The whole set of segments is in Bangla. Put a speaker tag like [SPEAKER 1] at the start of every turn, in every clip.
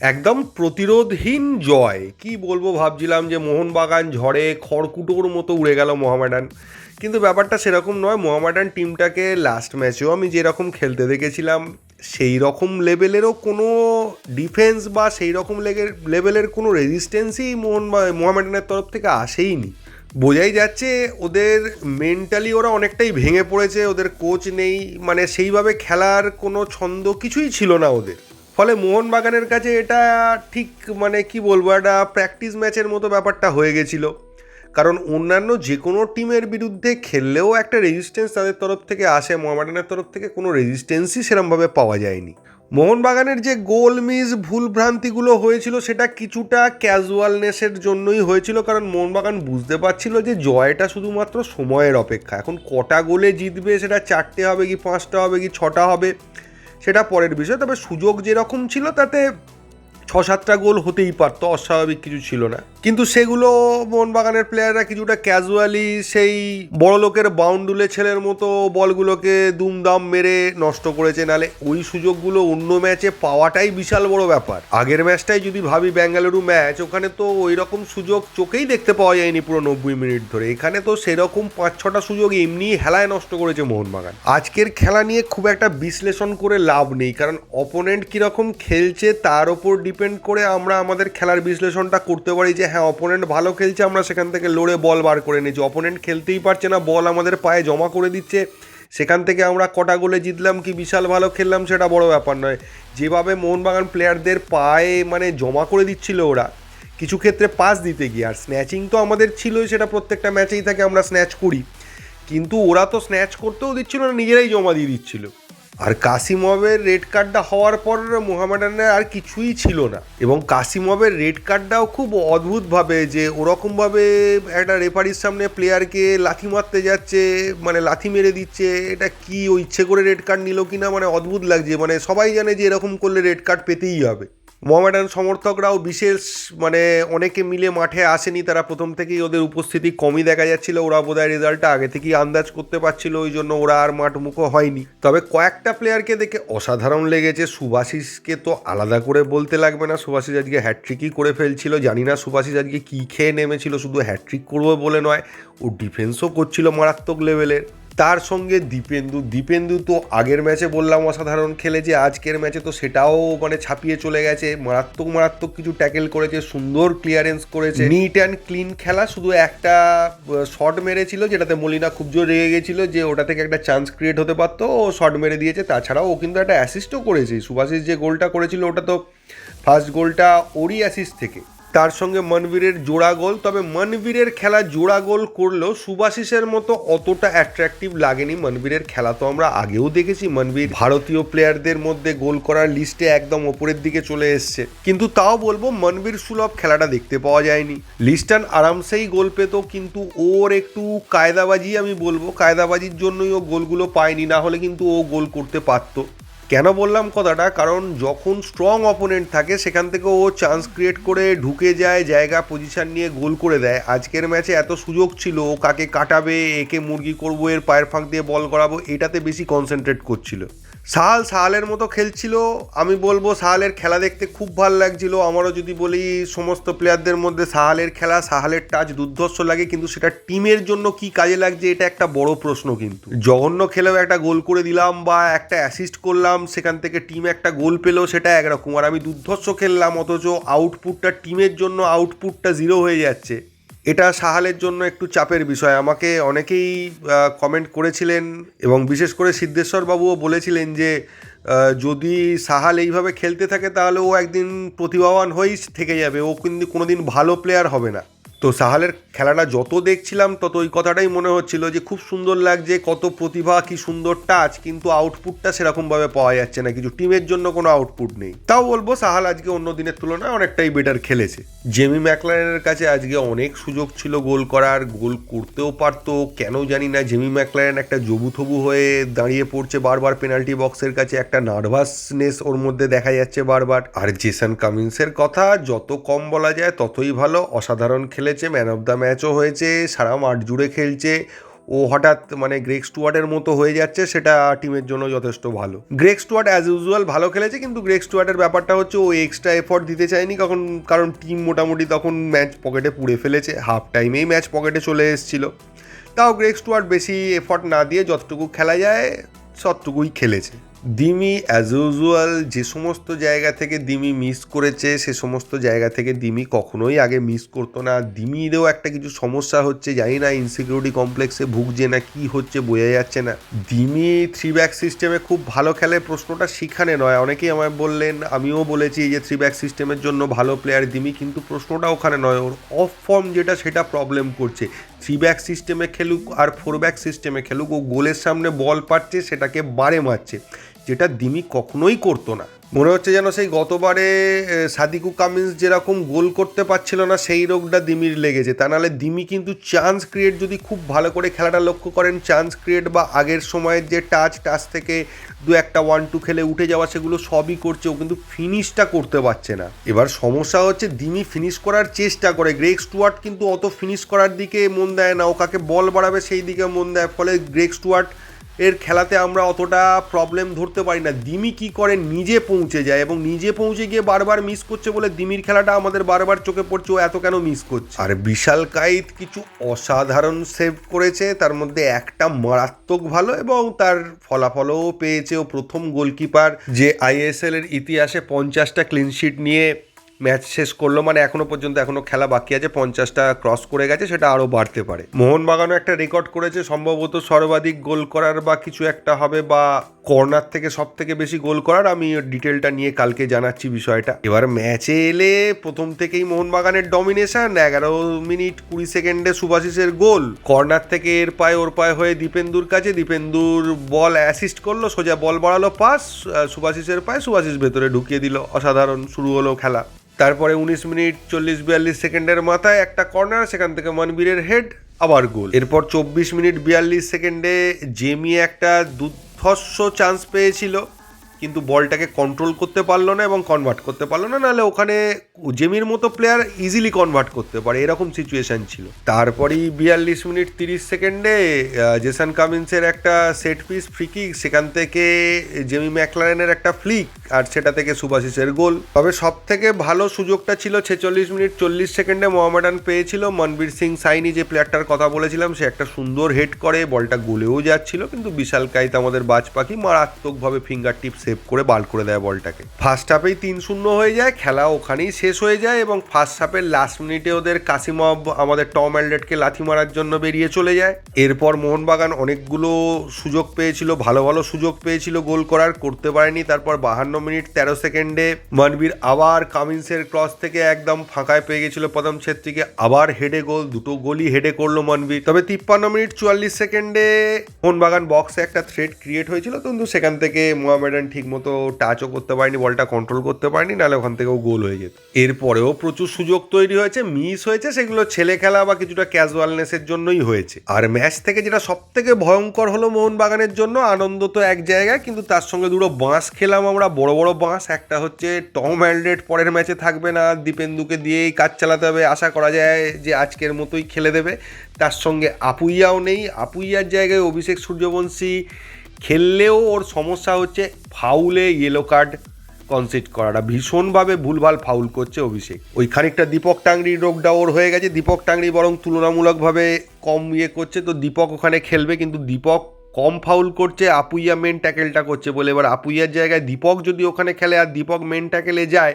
[SPEAKER 1] একদম প্রতিরোধহীন জয়। কি বলব ভাবছিলাম যে মোহনবাগান ঝড়ে খড়কুটোর মতো উড়ে গেল মোহামেডান। কিন্তু ব্যাপারটা সেরকম নয়, মোহামেডান টিমটাকে লাস্ট ম্যাচেও আমি যেরকম খেলতে দেখেছিলাম সেই রকম লেভেলেরও কোনো ডিফেন্স বা সেই রকম লেভেলের কোনো রেজিস্ট্যান্সই মোহন মোহামেডানের তরফ থেকে আসেইনি। বোঝাই যাচ্ছে ওদের মেন্টালি ওরা অনেকটাই ভেঙে পড়েছে, ওদের কোচ নেই মানে সেইভাবে খেলার কোনো ছন্দ কিছুই ছিল না ওদের। ফলে মোহনবাগানের কাছে এটা ঠিক মানে কি বলব, একটা প্র্যাকটিস ম্যাচের মতো ব্যাপারটা হয়ে গেছিল। কারণ অন্যান্য যে কোনো টিমের বিরুদ্ধে খেললেও একটা রেজিস্ট্যান্স তাদের তরফ থেকে আসে, মোহামেডানের তরফ থেকে কোনো রেজিস্ট্যান্সই সেরমভাবে পাওয়া যায়নি। মোহনবাগানের যে গোল মিস ভুল ভ্রান্তিগুলো হয়েছিল, সেটা কিছুটা ক্যাজুয়ালনেসের জন্যই হয়েছিল। কারণ মোহনবাগান বুঝতে পারছিল যে জয়টা শুধুমাত্র সময়ের অপেক্ষা। এখন কটা গোলে জিতবে, সেটা চারটে হবে কি পাঁচটা হবে কি ছটা হবে সেটা পরের বিষয়। তবে সুযোগ যেরকম ছিল তাতে ছ সাতটা গোল হতেই পারতো, অস্বাভাবিক কিছু ছিল না। কিন্তু সেগুলো মোহনবাগানের প্লেয়াররা কিছুটা ক্যাজুয়ালি সেই বড় লোকের বাউন্ডুলে ছেলের মতো বলগুলোকে দুমদাম মেরে নষ্ট করেছে। নালে ওই সুযোগগুলো অন্য ম্যাচে পাওয়াটাই বিশাল বড় ব্যাপার। আগের ম্যাচটাই যদি ভাবি বেঙ্গালুরু ম্যাচ, ওখানে তো ওই রকম সুযোগ চোখেই দেখতে পাওয়া যায়নি পুরো নব্বই মিনিট ধরে। এখানে তো সেরকম পাঁচ ছটা সুযোগ এমনি হেলায় নষ্ট করেছে মোহনবাগান। আজকের খেলা নিয়ে খুব একটা বিশ্লেষণ করে লাভ নেই, কারণ অপোনেন্ট কীরকম খেলছে তার ওপর ডিপেন্ড করে আমরা আমাদের খেলার বিশ্লেষণটা করতে পারি যে হ্যাঁ অপোনেন্ট ভালো খেলছে, আমরা সেখান থেকে লড়ে বল বার করে নিয়েছি। অপোনেন্ট খেলতেই পারছে না বল আমাদের পায়ে জমা করে দিচ্ছে। সেখান থেকে আমরা কটা গোলে জিতলাম, কি বিশাল ভালো খেললাম সেটা বড় ব্যাপার নয়। যেভাবে মোহনবাগান প্লেয়ারদের পায়ে মানে জমা করে দিচ্ছিল ওরা, কিছু ক্ষেত্রে পাস দিতে গিয়ে। আর স্ন্যাচিং তো আমাদের ছিলই, সেটা প্রত্যেকটা ম্যাচেই থাকে, আমরা স্ন্যাচ করি। কিন্তু ওরা তো স্ন্যাচ করতেও দিচ্ছিল না, নিজেরাই জমা দিয়ে দিচ্ছিল। আর কাসিমবের রেড কার্ডটা হওয়ার পর মোহামেডানের আর কিছুই ছিল না। এবং কাসিমবের রেড কার্ডটাও খুব অদ্ভুতভাবে যে ওরকমভাবে একটা রেফারির সামনে প্লেয়ারকে লাথি মারতে যাচ্ছে মানে লাথি মেরে দিচ্ছে, এটা কি ও ইচ্ছে করে রেড কার্ড নিল কি না মানে অদ্ভুত লাগছে। মানে সবাই জানে যে এরকম করলে রেড কার্ড পেতেই হবে। মোহামেডান সমর্থকরাও বিশেষ মানে অনেকে মিলে মাঠে আসেনি, তারা প্রথম থেকেই ওদের উপস্থিতি কমই দেখা যাচ্ছিল। ওরা বোধহয় রেজাল্টটা আগে থেকেই আন্দাজ করতে পারছিল, ওই জন্য ওরা আর মাঠ মুখো হয়নি। তবে কয়েকটা প্লেয়ারকে দেখে অসাধারণ লেগেছে। সুভাশিসকে তো আলাদা করে বলতে লাগবে না। সুভাশিস আজকে হ্যাট্রিকই করে ফেলছিল। জানি না সুভাশিস আজকে কী খেয়ে নেমেছিল, শুধু হ্যাট্রিক করবে বলে নয়, ও ডিফেন্সও করছিল মারাত্মক লেভেলের তার সঙ্গে দীপেন্দু দীপেন্দু তো আগের ম্যাচে বললাম অসাধারণ খেলেছে, আজকের ম্যাচে তো সেটাও মানে ছাপিয়ে চলে গেছে, মারাত্মক মারাত্মক কিছু ট্যাকেল করেছে, সুন্দর ক্লিয়ারেন্স করেছে। নিট অ্যান্ড ক্লিন খেলা, শুধু একটা শট মেরেছিল যেটাতে মলিনা খুব জোর রেগে গেছিল যে ওটা থেকে একটা চান্স ক্রিয়েট হতে পারতো, ও শট মেরে দিয়েছে, তাছাড়াও ও কিন্তু একটা অ্যাসিস্টও করেছে। সুভাষিস যে গোলটা করেছিল, ওটা তো ফার্স্ট গোলটা ওরই অ্যাসিস্ট থেকে। তার সঙ্গে মনবীরের জোড়া গোল, তবে মনবীরের খেলা জোড়া গোল করলেও সুভাশিসের মতো অতটা অ্যাট্রাকটিভ লাগেনি মনবীরের খেলা। তো আমরা আগেও দেখেছি মনবীর ভারতীয় প্লেয়ারদের মধ্যে গোল করার লিস্টে একদম ওপরের দিকে চলে এসছে। কিন্তু তাও বলব মনবীর সুলভ খেলাটা দেখতে পাওয়া যায়নি। লিস্টান আরামসেই গোল পেত, কিন্তু ওর একটু কায়দাবাজি আমি বলব, কায়দাবাজির জন্যই ও গোলগুলো পায়নি, না হলে কিন্তু ও গোল করতে পারতো। কেন বললাম কথাটা? কারণ যখন স্ট্রং অপোনেন্ট থাকে, সেখান থেকে ও চান্স ক্রিয়েট করে ঢুকে যায়, জায়গা পজিশন নিয়ে গোল করে দেয়। আজকের ম্যাচে এত সুযোগ ছিল, ও কাকে কাটাবে, একে মুরগি করব, এর পায়ের ফাঁক দিয়ে বল করাবো, এটাতে বেশি কনসেন্ট্রেট করছিল। সাহাল সাহালের মতো খেলছিল, আমি বলব সাহালের খেলা দেখতে খুব ভালো লাগছিল। আমারও যদি বলি সমস্ত প্লেয়ারদের মধ্যে সাহালের খেলা সাহালের টাচ দুর্ধর্ষ লাগে, কিন্তু সেটা টিমের জন্য কি কাজে লাগছে, এটা একটা বড় প্রশ্ন কিন্তু। জঘন্য খেলেও একটা গোল করে দিলাম বা একটা অ্যাসিস্ট করলাম, সেখান থেকে টিম একটা গোল পেল, সেটা একরকম। আর আমি দুর্ধর্ষ খেললাম, অথচ আউটপুটটা টিমের জন্য আউটপুটটা জিরো হয়ে যাচ্ছে। এটা সাহালের জন্য একটু চাপের বিষয়। আমাকে অনেকেই কমেন্ট করেছিলেন এবং বিশেষ করে সিদ্ধেশ্বরবাবুও বলেছিলেন যে যদি সাহাল এইভাবে খেলতে থাকে তাহলে ও একদিন প্রতিভাবান হয়েই থেকে যাবে। ও কিন্তু কোনোদিন ভালো প্লেয়ার হবে না। তো সাহালের খেলাটা যত দেখছিলাম, তত ওই কথাটাই মনে হচ্ছিল যে খুব সুন্দর লাগছে, কত প্রতিভা, কি সুন্দর টাচ, কিন্তু আউটপুটটা সেরকমভাবে পাওয়া যাচ্ছে না। কিছু টিমের জন্য কোনো আউটপুট নেই। তাও বলব সাহাল আজকে অন্য দিনের তুলনায় অনেকটাই বেটার খেলেছে। জেমি ম্যাকলারেনের কাছে আজকে অনেক সুযোগ ছিল গোল করার, গোল করতেও পারতো, কেন জানি না জেমি ম্যাকলারেন একটা জবুথবু হয়ে দাঁড়িয়ে পড়ছে বারবার পেনাল্টি বক্সের কাছে, একটা নার্ভাসনেস ওর মধ্যে দেখা যাচ্ছে বারবার। আর জেসন কামিন্সের কথা, যত কম বলা যায়, ততই ভালো, অসাধারণ খেলেছে ম্যান অফ দ্য ম্যাচও হয়েছে, সারা মাঠ জুড়ে খেলছে। ও হঠাৎ মানে গ্রেক স্টুয়ার্টের মতো হয়ে যাচ্ছে, সেটা টিমের জন্য যথেষ্ট ভালো। গ্রেক স্টুয়ার্ট অ্যাজ ইউজুয়াল ভালো খেলেছে, কিন্তু গ্রেক স্টুয়ার্টের ব্যাপারটা হচ্ছে ও এক্সট্রা এফর্ট দিতে চায়নি, কারণ কারণ টিম মোটামুটি তখন ম্যাচ পকেটে পুড়ে ফেলেছে। হাফ টাইমেই ম্যাচ পকেটে চলে এসেছিল। তাও গ্রেক স্টুয়ার্ট বেশি এফর্ট না দিয়ে যতটুকু খেলা যায়, ততটুকুই খেলেছে। দিমি অ্যাজ ইউজুয়াল যে সমস্ত জায়গা থেকে দিমি মিস করেছে, সে সমস্ত জায়গা থেকে দিমি কখনোই আগে মিস করতো না। দিমিরও একটা কিছু সমস্যা হচ্ছে, জানি না ইনসিকিউরিটি কমপ্লেক্সে ভুগছে না, কি হচ্ছে বোঝা যাচ্ছে না। দিমি থ্রি ব্যাক সিস্টেমে খুব ভালো খেলে প্রশ্নটা সেখানে নয়। অনেকেই আমায় বললেন, আমিও বলেছি যে থ্রি ব্যাক সিস্টেমের জন্য ভালো প্লেয়ার দিমি, কিন্তু প্রশ্নটা ওখানে নয়। ওর অফ ফর্ম যেটা, সেটা প্রবলেম করছে। থ্রি ব্যাক সিস্টেমে খেলুক আর ফোর ব্যাক সিস্টেমে খেলুক, ও গোলের সামনে বল পাচ্ছে, সেটাকে বারে মারছে। যেটা দিমি কখনোই করতো না। মনে হচ্ছে যেন সেই গতবারে সাদিকু কামিন্স যেরকম গোল করতে পারছিল না, সেই রোগটা দিমির লেগেছে। তা নাহলে দিমি কিন্তু চান্স ক্রিয়েট যদি খুব ভালো করে খেলাটা লক্ষ্য করেন চান্স ক্রিয়েট বা আগের সময়ের যে টাচ টাচ থেকে দু একটা ওয়ান টু খেলে উঠে যাওয়া, সেগুলো সবই করছে। ও কিন্তু ফিনিশটা করতে পারছে না। এবার সমস্যা হচ্ছে দিমি ফিনিশ করার চেষ্টা করে। গ্রেক স্টুয়ার্ট কিন্তু অত ফিনিশ করার দিকে মন দেয় না। ও কাকে বল বাড়াবে সেই দিকে মন দেয়। ফলে গ্রেক স্টুয়ার্ট এর খেলাতে আমরা অতটা প্রবলেম ধরতে পারি না। দিমি কি করে নিজে পৌঁছে যায় এবং নিজে পৌঁছে গিয়ে বারবার মিস করছে বলে দিমির খেলাটা আমাদের বারবার চোখে পড়ছে, ও এত কেন মিস করছে? আর বিশাল কাইত কিছু অসাধারণ সেভ করেছে, তার মধ্যে একটা মারাত্মক ভালো এবং তার ফলাফলও পেয়েছে ও প্রথম গোলকিপার যে আইএসএল এর ইতিহাসে পঞ্চাশটা ক্লিনশিট নিয়ে ম্যাচ শেষ করল মানে এখনও পর্যন্ত এখনও খেলা বাকি আছে, পঞ্চাশটা ক্রস করে গেছে, সেটা আরও বাড়তে পারে। মোহনবাগানও একটা রেকর্ড করেছে, সম্ভবত সর্বাধিক গোল করার বা কিছু একটা হবে বা কর্নার থেকে সব থেকে বেশি গোল করার আমি ডিটেলটা নিয়ে কালকে জানাচ্ছি বিষয়টা। এবার ম্যাচে এলে প্রথম থেকেই মোহনবাগানের ডমিনেশন এগারো মিনিট কুড়ি সেকেন্ডে সুভাশিসের গোল। কর্নার থেকে এর পায়ে ওর পায়ে হয়ে দীপেন্দুর কাছে, দীপেন্দুর বল অ্যাসিস্ট করল, সোজা বল বাড়ালো, পাস সুভাশিসের পায়ে সুভাশিস ভেতরে ঢুকিয়ে দিল, অসাধারণ শুরু হলো খেলা। তারপরে উনিশ মিনিট চল্লিশ বিয়াল্লিশ সেকেন্ডের মাথায় একটা কর্নার, সেখান থেকে মনবীরের হেড আবার গোল। এরপর চব্বিশ মিনিট বিয়াল্লিশ সেকেন্ডে জেমি একটা দুর্ধর্ষ চান্স পেয়েছিল। কিন্তু বলটাকে কন্ট্রোল করতে পারল না এবং কনভার্ট করতে পারল না, নাহলে ওখানে জেমির মতো প্লেয়ার ইজিলি কনভার্ট করতে পারে, এরকম সিচুয়েশান ছিল। তারপরেই বিয়াল্লিশ মিনিট তিরিশ সেকেন্ডে জেসান কামিন্সের একটা সেট পিস ফ্রিকিক সেখান থেকে জেমি ম্যাকলারেনের একটা ফ্লিক আর সেটা থেকে সুভাশিসের গোল। তবে সব থেকে ভালো সুযোগটা ছিল ছেচল্লিশ মিনিট চল্লিশ সেকেন্ডে মোহামেডান পেয়েছিল। মনবীর সিং সাইনি যে প্লেয়ারটার কথা বলেছিলাম, সে একটা সুন্দর হেড করে, বলটা গোলেও যাচ্ছিল, কিন্তু বিশাল কাইত আমাদের বাজ পাখি মারাত্মকভাবে ফিঙ্গার টিপ সেভ করে বাল করে দেয় বলটাকে। ফার্স্ট হাফেই তিন শূন্য হয়ে যায়, খেলা ওখানেই শেষ হয়ে যায় এবং ফার্স্ট হাফের লাস্ট মিনিটে ওদের কাসিমব আমাদের টম অ্যালডেটকে লাথি মারার জন্য বেরিয়ে চলে যায়। এরপর মোহনবাগান অনেকগুলো সুযোগ পেয়েছিল, ভালো ভালো সুযোগ পেয়েছিল গোল করার, করতে পারেনি। তারপর বাহান্ন মিনিট তেরো সেকেন্ডে মানবীর আবার কামিন্সের ক্রস থেকে একদম ফাঁকায় পেয়ে গেছিল প্রথম ছেত্রীকে আবার হেডে গোল, দুটো গোলই হেডে করল মনবীর। তবে তিপ্পান্ন মিনিট চুয়াল্লিশ সেকেন্ডে মোহনবাগান বক্সে একটা থ্রেড ক্রিয়েট হয়েছিল, কিন্তু সেখান থেকে মোহামেডান ঠিকমতো টাচও করতে পারেনি বলটা কন্ট্রোল করতে পারেনি, নাহলে ওখান থেকেও গোল হয়ে যেত। এরপরেও প্রচুর সুযোগ তৈরি হয়েছে মিস হয়েছে, সেগুলো ছেলে খেলা বা কিছুটা ক্যাজুয়ালনেসের জন্যই হয়েছে। আর ম্যাচ থেকে যেটা সব থেকে ভয়ঙ্কর হলো মোহনবাগানের জন্য, আনন্দ তো এক জায়গায়, কিন্তু তার সঙ্গে দুটো বাঁশ খেলাম আমরা, বড় বড় বাঁশ, একটা হচ্ছে টম অ্যালডেট পরের ম্যাচে থাকবে না, দীপেন্দুকে দিয়েই কাজ চালাতে হবে, আশা করা যায় যে আজকের মতোই খেলে দেবে। তার সঙ্গে আপুইয়াও নেই, আপুইয়ার জায়গায় অভিষেক সূর্যবংশী খেললেও ওর সমস্যা হচ্ছে ফাউলে ইয়েলো কার্ড কনসিড করাটা। ভীষণভাবে ভুলভাল ফাউল করছে অভিষেক। ওই খানিকটা দীপক টাংরির রোগটা ওর হয়ে গেছে। দীপক টাংরি বরং তুলনামূলকভাবে কম ইয়ে করছে। তো দীপক ওখানে খেলবে কিন্তু দীপক কম ফাউল করছে। আপুইয়া মেন ট্যাকেলটা করছে বলে। এবার আপুইয়ার জায়গায় দীপক যদি ওখানে খেলে আর দীপক মেন ট্যাকেলে যায়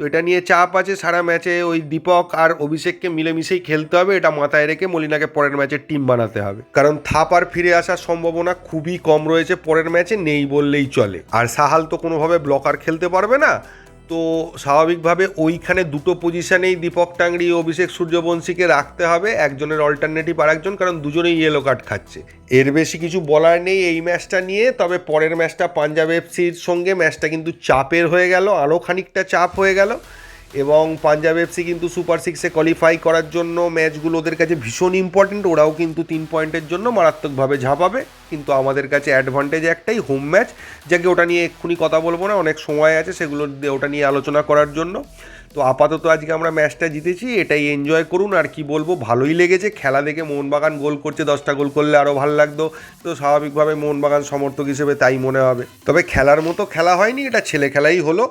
[SPEAKER 1] তো এটা নিয়ে চাপ আছে, সারা ম্যাচে ওই দীপক আর অভিষেককে মিলেমিশেই খেলতে হবে, এটা মাথায় রেখে মলিনাকে পরের ম্যাচে টিম বানাতে হবে। কারণ থাপার ফিরে আসার সম্ভাবনা খুবই কম রয়েছে, পরের ম্যাচে নেই বললেই চলে। আর সাহাল তো কোনোভাবে ব্লকার খেলতে পারবে না তো স্বাভাবিকভাবে ওইখানে দুটো পজিশানেই দীপক টাংরি অভিষেক সূর্যবংশীকে রাখতে হবে। একজনের অল্টারনেটিভ আর একজন কারণ দুজনেই ইয়েলো কার্ড খাচ্ছে। এর বেশি কিছু বলার নেই এই ম্যাচটা নিয়ে, তবে পরের ম্যাচটা পাঞ্জাব এফসির সঙ্গে ম্যাচটা কিন্তু চাপের হয়ে গেল আরও খানিকটা চাপ হয়ে গেল। এবং পাঞ্জাব এফসি কিন্তু সুপার সিক্সে কোয়ালিফাই করার জন্য ম্যাচগুলো ওদের কাছে ভীষণ ইম্পর্টেন্ট ওরাও কিন্তু তিন পয়েন্টের জন্য মারাত্মকভাবে ঝাঁপাবে। কিন্তু আমাদের কাছে অ্যাডভান্টেজ একটাই হোম ম্যাচ যাকে ওটা নিয়ে এক্ষুনি কথা বলব না, অনেক সময় আছে সেগুলো ওটা নিয়ে আলোচনা করার জন্য। তো আপাতত আজকে আমরা ম্যাচটা জিতেছি, এটাই এনজয় করুন, আর কি বলব, ভালোই লেগেছে, খেলা দেখে মোহনবাগান গোল করছে, দশটা গোল করলে আরও ভালো লাগতো। তো স্বাভাবিকভাবে মোহনবাগান সমর্থক হিসেবে তাই মনে হবে। তবে খেলার মতো খেলা হয়নি, এটা ছেলে খেলাই হলো।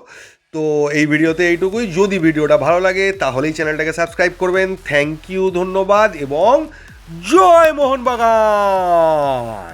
[SPEAKER 1] তো এই ভিডিওতে এইটুকুই। যদি ভিডিওটা ভালো লাগে, তাহলেই চ্যানেলটাকে সাবস্ক্রাইব করবেন। থ্যাংক ইউ, ধন্যবাদ, এবং জয় মোহনবাগান!